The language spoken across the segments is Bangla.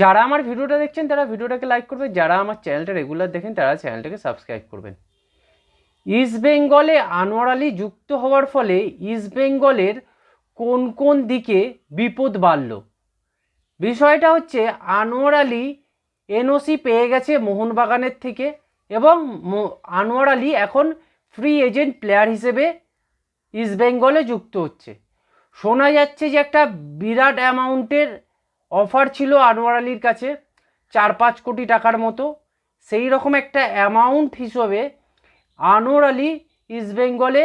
যারা আমার ভিডিওটা দেখছেন, তারা ভিডিওটাকে লাইক করবেন। যারা আমার চ্যানেলটা রেগুলার দেখেন, তারা চ্যানেলটাকে সাবস্ক্রাইব করবেন। ইস্ট বেঙ্গলে আনোয়ার আলী যুক্ত হওয়ার ফলে ইস্ট বেঙ্গলের কোন কোন দিকে বিপদ বাড়ল? বিষয়টা হচ্ছে, আনোয়ার আলী এনওসি পেয়ে গেছে মোহনবাগানের থেকে এবং আনোয়ার আলী এখন ফ্রি এজেন্ট প্লেয়ার হিসেবে ইস্ট বেঙ্গলে যুক্ত হচ্ছে। শোনা যাচ্ছে যে একটা বিরাট অ্যামাউন্টের অফার ছিল আনোয়ার আলীর কাছে চার পাঁচ কোটি টাকার মতো। সেই রকম একটা অ্যামাউন্ট হিসেবে আনোয়ার আলী ইস্ট বেঙ্গলে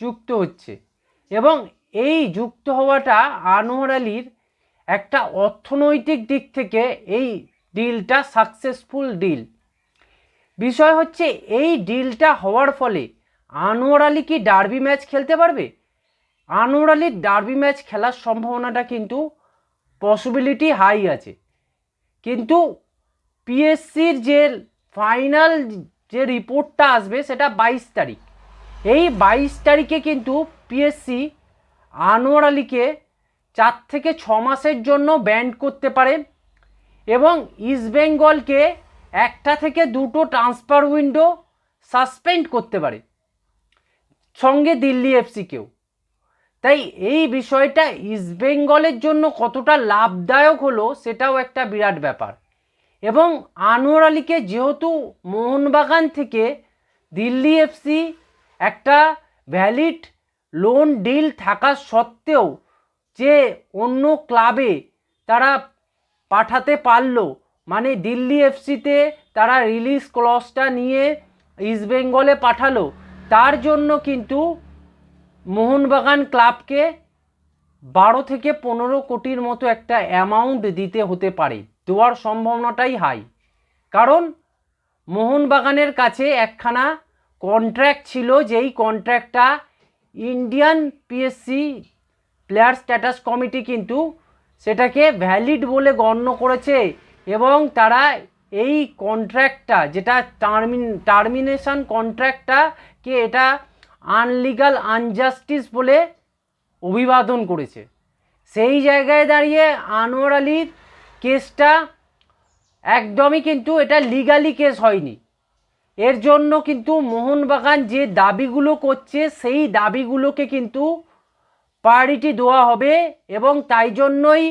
যুক্ত হচ্ছে। এবং এই যুক্ত হওয়াটা আনোয়ার আলীর একটা অর্থনৈতিক দিক থেকে এই ডিলটা সাকসেসফুল ডিল বিষয় হচ্ছে, এই ডিলটা হওয়ার ফলে আনোয়ার আলী কি ডার্বি ম্যাচ খেলতে পারবে? আনোয়ার আলীর ডার্বি ম্যাচ খেলার সম্ভাবনাটা কিন্তু পসিবিলিটি হাই আছে। কিন্তু পিএসসির যে ফাইনাল যে রিপোর্টটা আসবে সেটা বাইশ তারিখ। এই বাইশ তারিখে কিন্তু পিএসসি আনোয়ার আলীকে চার থেকে ছ মাসের জন্য ব্যান্ড করতে পারে এবং ইস্টবেঙ্গলকে একটা থেকে দুটো ট্রান্সফার উইন্ডো সাসপেন্ড করতে পারে। সঙ্গে দিল্লি এফসিকেও তাই এই বিষয়টা ইস্টবেঙ্গলের জন্য কতটা লাভদায়ক হলো সেটাও একটা বিরাট ব্যাপার। এবং আনোয়ার আলীকে যেহেতু মোহনবাগান থেকে দিল্লি এফসি একটা ভ্যালিড লোন ডিল থাকা সত্ত্বেও যে অন্য ক্লাবে তারা পাঠাতে পারল মানে দিল্লি এফসিতে তারা রিলিজ ক্লসটা নিয়ে ইস্টবেঙ্গলে পাঠালো, তার জন্য কিন্তু মোহনবাগান ক্লাবকে বারো থেকে পনেরো কোটির মতো একটা অ্যামাউন্ট দিতে হতে পারে। দেওয়ার সম্ভাবনাটাই হাই কারণ মোহনবাগানের কাছে একখানা কন্ট্রাক্ট ছিল, যেই কন্ট্রাক্টটা Indian PSC player status committee কিন্তু সেটাকে ভ্যালিড বলে গণ্য করেছে এবং তারা এই কন্ট্রাক্টটা যেটা টার্মিন টার্মিনেশন কন্ট্রাক্টটাকে এটা আনলিগাল আনজাস্টিস বলে অভিবাদন করেছে। সেই জায়গায় দাঁড়িয়ে আনোয়ার আলীর কেসটা একদমই কিন্তু এটা লিগালি কেস হয়নি। এর জন্য কিন্তু মোহনবাগান যে দাবিগুলো করছে, সেই দাবিগুলোকে কিন্তু প্রায়োরিটি দেওয়া হবে এবং তাই জন্যই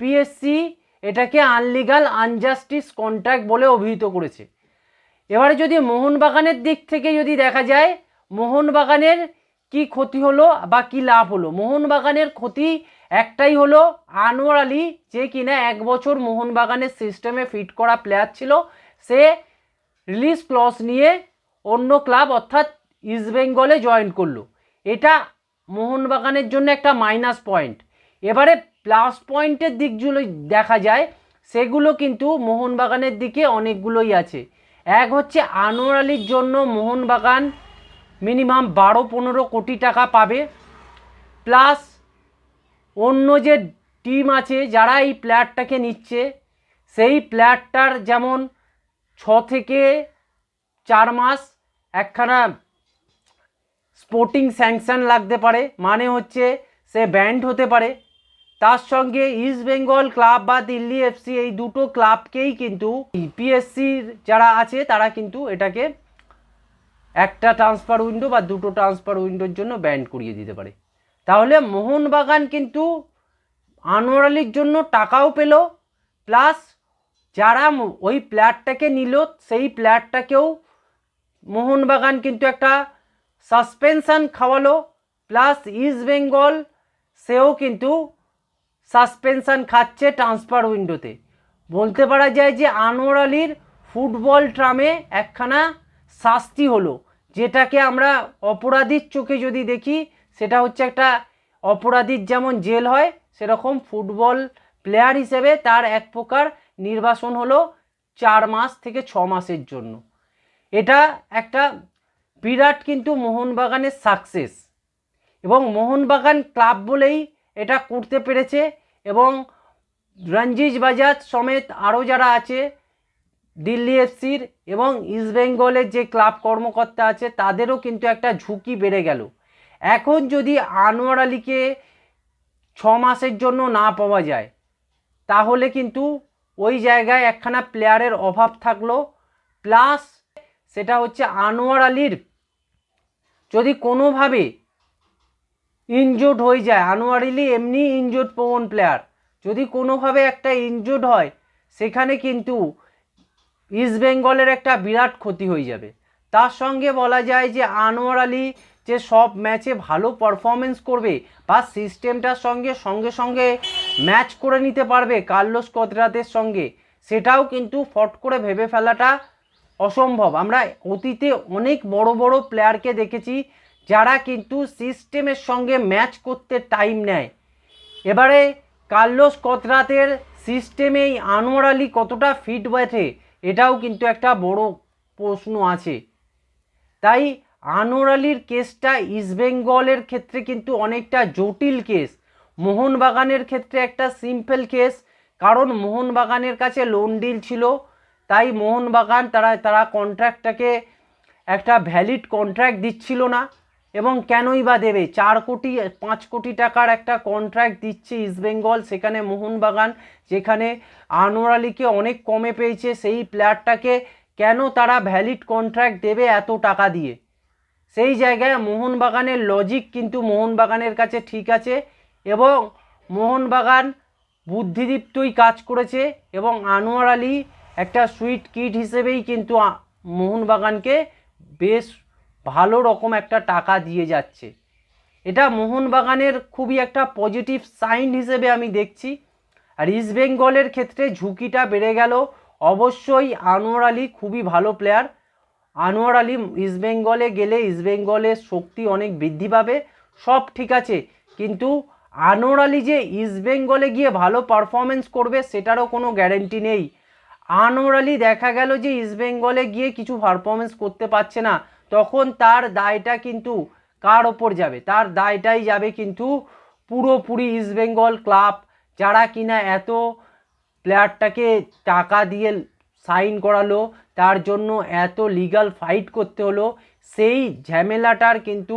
পিএসসি এটাকে আনলিগাল আনজাস্টিস কন্ট্রাক্ট বলে অভিহিত করেছে। এবারে যদি মোহনবাগানের দিক থেকে যদি দেখা যায় মোহনবাগানের কি ক্ষতি হলো বা কি লাভ হলো? মোহনবাগানের ক্ষতি একটাই হলো আনোয়ার আলী, যে কিনা এক বছর মোহনবাগানের সিস্টেমে ফিট করা প্লেয়ার ছিল, সে রিলিজ ক্লস নিয়ে অন্য ক্লাব অর্থাৎ ইস্টবেঙ্গলে জয়েন করল। এটা মোহনবাগানের জন্য একটা মাইনাস পয়েন্ট এবারে প্লাস পয়েন্টের দিকগুলো দেখা যায়, সেগুলো কিন্তু মোহনবাগানের দিকে অনেকগুলোই আছে। এক হচ্ছে আনোয়ার আলীর জন্য মোহনবাগান মিনিমাম বারো পনেরো কোটি টাকা পাবে। প্লাস অন্য যে টিম আছে, যারা এই প্লেয়ারটাকে নিচ্ছে, সেই প্লেয়ারটার যেমন ছ থেকে চার মাস একখানা স্পোর্টিং স্যাংশন লাগতে পারে মানে হচ্ছে সে ব্যান্ড হতে পারে। তার সঙ্গে ইস্ট বেঙ্গল ক্লাব বা দিল্লি এফসি এই দুটো ক্লাবকেই কিন্তু পিএসসির যারা আছে, তারা কিন্তু এটাকে একটা ট্রান্সফার উইন্ডো বা দুটো ট্রান্সফার উইন্ডোর জন্য ব্যান্ড করিয়ে দিতে পারে। তাহলে মোহনবাগান কিন্তু আনোয়ার আলীর জন্য টাকাও পেল প্লাস যারা ওই প্লেয়ারটাকে নিল, সেই প্লেয়ারটাকেও মোহনবাগান কিন্তু একটা সাসপেনশান খাওয়ালো প্লাস ইস্ট বেঙ্গল সেও কিন্তু সাসপেনশান খাচ্ছে ট্রান্সফার উইন্ডোতে বলতে পারা যায় যে আনোয়ার আলীর ফুটবল ট্রামে একখানা শাস্তি হলো। যেটাকে আমরা অপরাধীর চোখে যদি দেখি, সেটা হচ্ছে একটা অপরাধীর যেমন জেল হয়, সেরকম ফুটবল প্লেয়ার হিসেবে তার এক প্রকার নির্বাসন হলো চার মাস থেকে ছ মাসের জন্য। এটা একটা বিরাট কিন্তু মোহনবাগানের সাকসেস এবং মোহনবাগান ক্লাব বলেই এটা করতে পেরেছে এবং রঞ্জিত বাজাজ সমেত আরও যারা আছে দিল্লি এফসির এবং ইস্টবেঙ্গলের যে ক্লাব কর্মকর্তা আছে, তাদেরও কিন্তু একটা ঝুঁকি বেড়ে গেল। এখন যদি আনোয়ার আলীকে ছ মাসের জন্য না পাওয়া যায়, তাহলে কিন্তু ওই জায়গায় একখানা প্লেয়ারের অভাব থাকল। প্লাস সেটা হচ্ছে আনোয়ার আলীর যদি কোনোভাবে ইনজোর্ড হয়ে যায়, আনোয়ার আলী এমনি ইনজোর্ড প্রবণ প্লেয়ার, যদি কোনোভাবে একটা ইনজোর্ড হয়, সেখানে কিন্তু ইস্ট বেঙ্গলের একটা বিরাট ক্ষতি হয়ে যাবে। তার সঙ্গে বলা যায় যে আনোয়ার আলী যে সব ম্যাচে ভালো পারফরমেন্স করবে বা সিস্টেমটার সঙ্গে সঙ্গে সঙ্গে ম্যাচ করে নিতে পারবে কার্লোস কতরাতের সঙ্গে, সেটাও কিন্তু ফট করে ভেবে ফেলাটা অসম্ভব। আমরা অতীতে অনেক বড় বড় প্লেয়ারকে দেখেছি যারা কিন্তু সিস্টেমের সঙ্গে ম্যাচ করতে টাইম নেয়। এবারে কার্লোস কতরাতের সিস্টেমেই আনোয়ার আলী কতটা ফিট বসে এটাও কিন্তু একটা বড় প্রশ্ন আছে। তাই আনোয়ার আলীর কেসটা ইস্টবেঙ্গলের ক্ষেত্রে কিন্তু অনেকটা জটিল কেস। মোহনবাগানের ক্ষেত্রে একটা সিম্পল কেস, কারণ মোহনবাগানের কাছে লোন ডিল ছিল, তাই মোহনবাগান তারা তারা কন্ট্রাক্টটাকে একটা ভ্যালিড কন্ট্রাক্ট দিচ্ছিল না। এবং কেনই বা দেবে? চার কোটি, পাঁচ কোটি টাকার একটা কন্ট্রাক্ট দিচ্ছে ইস্টবেঙ্গল সেখানে মোহনবাগান, যেখানে আনোয়ার আলীকে অনেক কমে পেয়েছে। সেই প্লেয়ারটাকে কেন তারা ভ্যালিড কন্ট্রাক্ট দেবে এত টাকা দিয়ে? সেই জায়গায় মোহনবাগানের লজিক কিন্তু মোহনবাগানের কাছে ঠিক আছে এবং মোহনবাগান বুদ্ধিদীপ্তই কাজ করেছে এবং আনোয়ার আলী একটা সুইট কিট হিসেবেই কিন্তু মোহনবাগানকে বেশ ভালো রকম একটা টাকা দিয়ে যাচ্ছে। এটা মোহনবাগানের খুবই একটা পজিটিভ সাইন হিসেবে আমি দেখছি। আর ইস্টবেঙ্গলের ক্ষেত্রে ঝুঁকিটা বেড়ে গেল। অবশ্যই আনোয়ার আলী খুবই ভালো প্লেয়ার আনোয়ার আলী ইস্টবেঙ্গলে গেলে ইস্টবেঙ্গলের শক্তি অনেক বৃদ্ধি পাবে। সব ঠিক আছে। কিন্তু আনোয়ার আলী যে ইস্টবেঙ্গলে গিয়ে ভালো পারফরমেন্স করবে, সেটারও কোনো গ্যারেন্টি নেই। আনোয়ার আলী দেখা গেল যে ইস্টবেঙ্গলে গিয়ে কিছু পারফরমেন্স করতে পারছে না। তখন তার দায়টা কিন্তু কার ওপর যাবে? তার দায়টাই যাবে কিন্তু পুরোপুরি ইস্টবেঙ্গল ক্লাব যারা কিনা এত প্লেয়ারটাকে টাকা দিয়ে সাইন করালো, তার জন্য এত লিগাল ফাইট করতে হলো, সেই ঝামেলাটার কিন্তু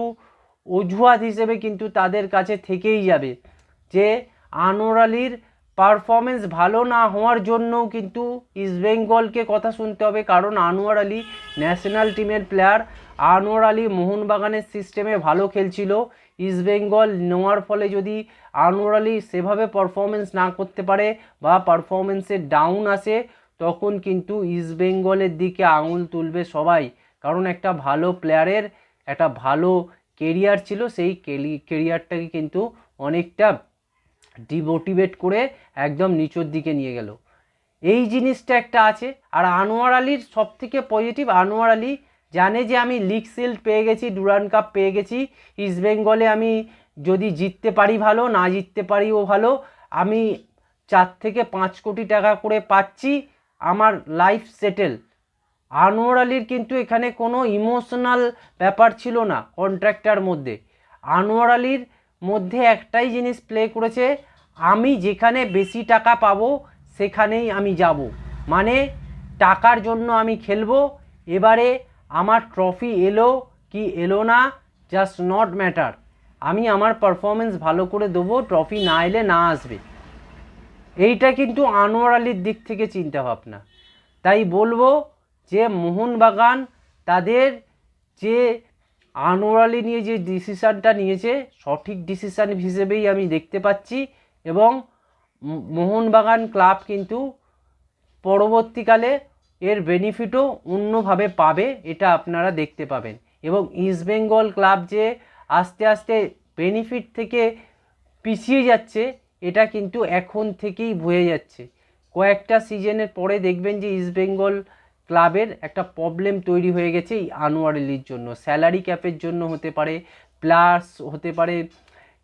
অজুহাত হিসেবে কিন্তু তাদের কাছে থেকেই যাবে। যে আনোয়ার আলীর পারফরমেন্স ভালো না হওয়ার জন্যও কিন্তু ইস্টবেঙ্গলকে কথা শুনতে হবে, কারণ আনোয়ার আলী ন্যাশনাল টিমের প্লেয়ার আনোয়ার আলী মোহনবাগানের সিস্টেমে ভালো খেলছিল। ইস্টবেঙ্গল নেওয়ার ফলে যদি আনোয়ার আলী সেভাবে পারফরমেন্স না করতে পারে বা পারফরমেন্সে ডাউন আসে, তখন কিন্তু ইস্টবেঙ্গলের দিকে আঙুল তুলবে সবাই। কারণ একটা ভালো প্লেয়ারের একটা ভালো কেরিয়ার ছিল, সেই কেরিয়ারটাকে কিন্তু অনেকটা ডিমোটিভেট করে একদম নিচের দিকে নিয়ে গেল। এই জিনিসটা একটা আছে। আর আনোয়ার আলীর সব থেকে পজিটিভ আনোয়ার আলী জানে যে আমি লিগ শিল্ড পেয়ে গেছি ডুরান কাপ পেয়ে গেছি। ইস্টবেঙ্গলে আমি যদি জিততে পারি ভালো, না জিততে পারিও ভালো, আমি চার থেকে পাঁচ কোটি টাকা করে পাচ্ছি, আমার লাইফ সেটেল আনোয়ার আলীর কিন্তু এখানে কোনো ইমোশনাল ব্যাপার ছিল না কন্ট্রাক্টার মধ্যে। আনোয়ার আলীর মধ্যে একটাই জিনিস প্লে করেছে, আমি যেখানে বেশি টাকা পাবো, সেখানেই আমি যাব। মানে টাকার জন্য আমি খেলব, এবারে আমার ট্রফি এলো কি এলো না জাস্ট নট ম্যাটার আমি আমার পারফরমেন্স ভালো করে দেবো ট্রফি না এলে না আসবে। এইটা কিন্তু আনোয়ার আলীর দিক থেকে চিন্তা ভাবনা তাই বলব যে মোহনবাগান তাদের যে আনোয়ার আলী নিয়ে যে ডিসিশানটা নিয়েছে, সঠিক ডিসিশান হিসেবেই আমি দেখতে পাচ্ছি এবং মোহনবাগান ক্লাব কিন্তু পরবর্তীকালে এর বেনিফিটও অন্যভাবে পাবে, এটা আপনারা দেখতে পাবেন। এবং ইস্টবেঙ্গল ক্লাব যে আস্তে আস্তে বেনিফিট থেকে পিছিয়ে যাচ্ছে, এটা কিন্তু এখন থেকেই বয়ে যাচ্ছে। কয়েকটা সিজনের পরে দেখবেন যে ইস্টবেঙ্গল ক্লাবের একটা প্রবলেম তৈরি হয়ে গেছে এই আনোয়ার জন্য। স্যালারি ক্যাপের জন্য হতে পারে প্লাস হতে পারে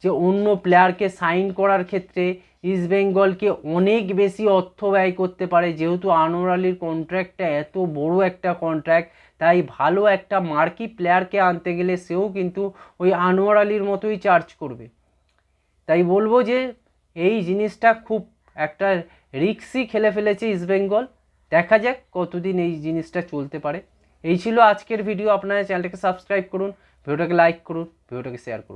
যে অন্য প্লেয়ারকে সাইন করার ক্ষেত্রে ইস্টবেঙ্গলকে অনেক বেশি অর্থ ব্যয় করতে পারে। যেহেতু আনোয়ার আলীর কন্ট্রাক্টটা এত বড় একটা কন্ট্রাক্ট, তাই ভালো একটা মার্কি প্লেয়ারকে আনতে গেলে সেও কিন্তু ওই আনোয়ার আলীর মতোই চার্জ করবে। তাই বলব যে এই জিনিসটা খুব একটা রিক্সি খেলে ফেলেছে ইস্টবেঙ্গল দেখা যাক কতদিন এই জিনিসটা চলতে পারে। এই ছিল আজকের ভিডিও। আপনারা চ্যানেলটাকে সাবস্ক্রাইব করুন, ভিডিওটাকে লাইক করুন, ভিডিওটাকে শেয়ার করুন।